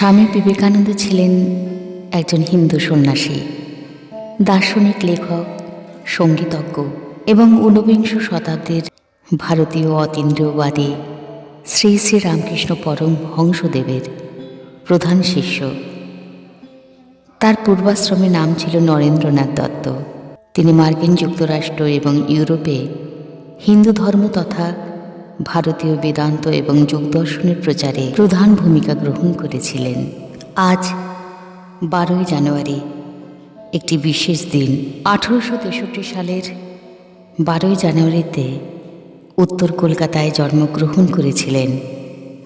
স্বামী বিবেকানন্দ ছিলেন একজন হিন্দু সন্ন্যাসী, দার্শনিক লেখক, সঙ্গীতজ্ঞ এবং ঊনবিংশ শতাব্দীর ভারতীয় অতীন্দ্রিয়বাদী শ্রী শ্রী রামকৃষ্ণ পরম হংসদেবের প্রধান শিষ্য। তার পূর্বাশ্রমের নাম ছিল নরেন্দ্রনাথ দত্ত। তিনি মার্কিন যুক্তরাষ্ট্র এবং ইউরোপে হিন্দু ধর্ম তথা ভারতীয় বেদান্ত এবং যোগদর্শনের প্রচারে প্রধান ভূমিকা গ্রহণ করেছিলেন। আজ, বারোই জানুয়ারি, একটি বিশেষ দিন, আঠেরোশো তেষট্টি সালের বারোই জানুয়ারিতে উত্তর কলকাতায় জন্মগ্রহণ করেছিলেন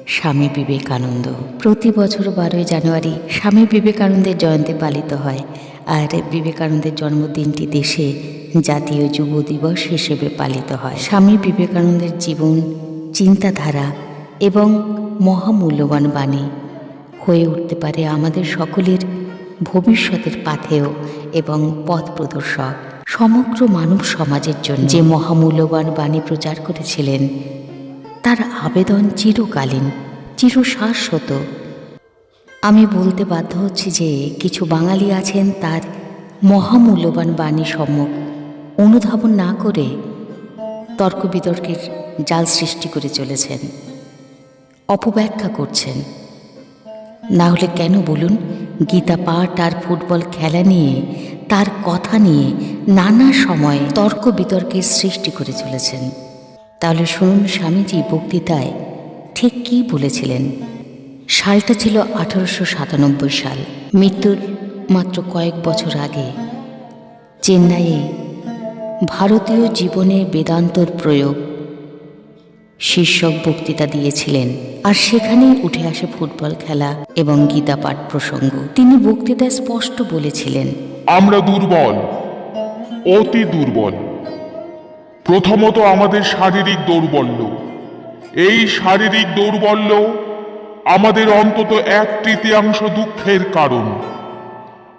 স্বামী বিবেকানন্দ। প্রতি বছর বারোই জানুয়ারি স্বামী বিবেকানন্দের জয়ন্তী পালিত হয়। আর বিবেকানন্দের জন্মদিনটি দেশে জাতীয় যুব দিবস হিসেবে পালিত হয়। স্বামী বিবেকানন্দের জীবন, চিন্তাধারা এবং মহামূল্যবান বাণী হয়ে উঠতে পারে আমাদের সকলের ভবিষ্যতের পাথেয় এবং পথ প্রদর্শক। সমগ্র মানব সমাজের জন্য যে মহামূল্যবান বাণী প্রচার করেছিলেন, তার আবেদন চিরকালীন, চিরশাশ্বত। আমি বলতে বাধ্য হচ্ছি যে কিছু বাঙালি আছেন তার মহামূল্যবান বাণী সম্মুখ অনুধাবন না করে তর্ক বিতর্কের জাল সৃষ্টি করে চলেছেন। অপব্যাখ্যা করছেন। না হলে কেন বলুন, গীতা পাঠ আর ফুটবল খেলা নিয়ে, তার কথা নিয়ে নানা সময়ে তর্ক বিতর্কের সৃষ্টি করে চলেছেন। তাহলে শুনুন স্বামীজি বক্তৃতায় ঠিক কী বলেছিলেন। সালটা ছিল আঠারোশো সাতানব্বই সাল। মৃত্যুর মাত্র কয়েক বছর আগে চেন্নাইয়ে ভারতীয় জীবনে বেদান্তর প্রয়োগ। শীর্ষক বক্তৃতা দিয়েছিলেন আর সেখানেই উঠে আসে ফুটবল খেলা এবং গীতা পাঠ প্রসঙ্গ। তিনি বক্তৃতায় স্পষ্ট বলেছিলেন, আমরা দুর্বল, অতি দুর্বল। প্রথমত আমাদের শারীরিক দৌর্বল্য। এই শারীরিক দৌর্বল্য আমাদের অন্তত এক তৃতীয়াংশ দুঃখের কারণ।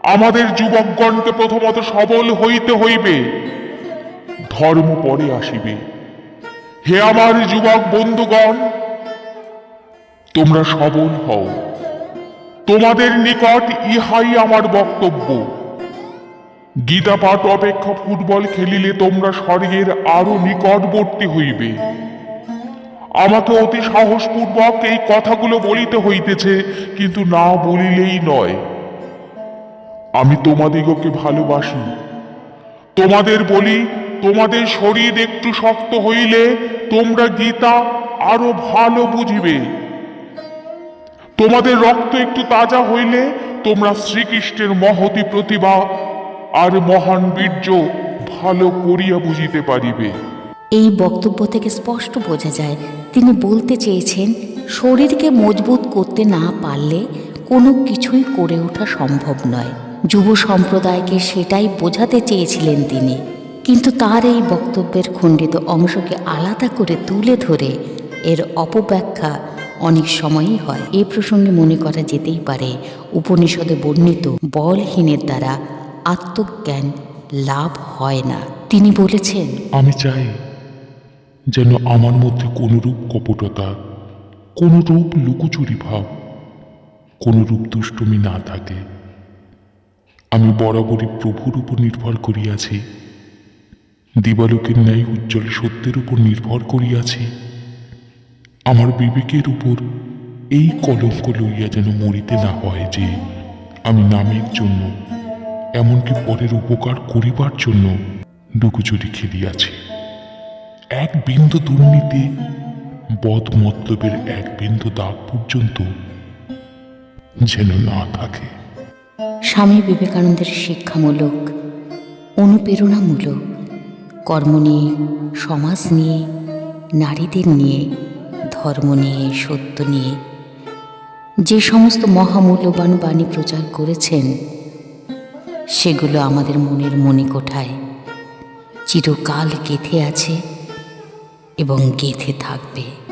আমাদের যুবকগণকে প্রথমত সবল হইতে হইবে। ধর্ম পরে আসিবে। হে আমার যুবক বন্ধুগণ, তোমরা সবল হও। তোমাদের নিকট ইহাই আমার বক্তব্য। গীতা পাঠ অপেক্ষা ফুটবল খেলিলে তোমরা স্বর্গের আরও নিকটবর্তী হইবে। আমাকে অতি সাহসপূর্বক এই কথাগুলো বলিতে হইতেছে, কিন্তু না বলিলেই নয়। আমি তোমাদিগকে ভালোবাসি। তোমাদের বলি তোমাদের শরীর একটু শক্ত হইলে তোমরা গীতা আরও ভালো বুঝিবে। তোমাদের রক্ত একটু তাজা হইলে তোমরা শ্রীকৃষ্ণের মহতি প্রতিভা আর মহান বীর্য ভালো করিয়া বুঝিতে পারিবে। এই বক্তব্য থেকে স্পষ্ট বোঝা যায়, তিনি বলতে চেয়েছেন, শরীরকে মজবুত করতে না পারলে কোনো কিছুই করে ওঠা সম্ভব নয়। যুব সম্প্রদায়কে সেটাই বোঝাতে চেয়েছিলেন তিনি। কিন্তু তার এই বক্তব্যের খণ্ডিত অংশকে আলাদা করে তুলে ধরে এর অপব্যাখ্যা অনেক সময়ই হয়। এ প্রসঙ্গে মনে করা যেতেই পারে, উপনিষদে বর্ণিত, বলহীনের দ্বারা আত্মজ্ঞান লাভ হয় না। তিনি বলেছেন, আমি চাই যেন আমার মধ্যে কোনরূপ কপটতা কোনরূপ লুকোচুরি ভাব কোনরূপ দুষ্টুমি না থাকে। আমি বরাবরই প্রভুর উপর নির্ভর করিয়াছি। দিবালোকের ন্যায় উজ্জ্বল সত্যের উপর নির্ভর করিয়াছি। আমার বিবেকের উপর এই কলঙ্ক লইয়া যেন মরিতে না হয় যে, আমি নামের জন্য, এমনকি পরের উপকার করিবার জন্য ডুকুচুরি খেলিয়াছি। এক বিন্দু দুর্নীতি, বদ মতলবের এক বিন্দু দাগ পর্যন্ত যেন না থাকে। স্বামী বিবেকানন্দের শিক্ষামূলক, অনুপ্রেরণামূলক কর্ম নিয়ে, সমাজ নিয়ে, নারীদের নিয়ে, ধর্ম নিয়ে, সত্য নিয়ে, যে সমস্ত মহামূল্যবান বাণী প্রচার করেছেন, সেগুলো আমাদের মনের মনে কোঠায় চিরকাল গেঁথে আছে এবং গেঁথে থাকবে।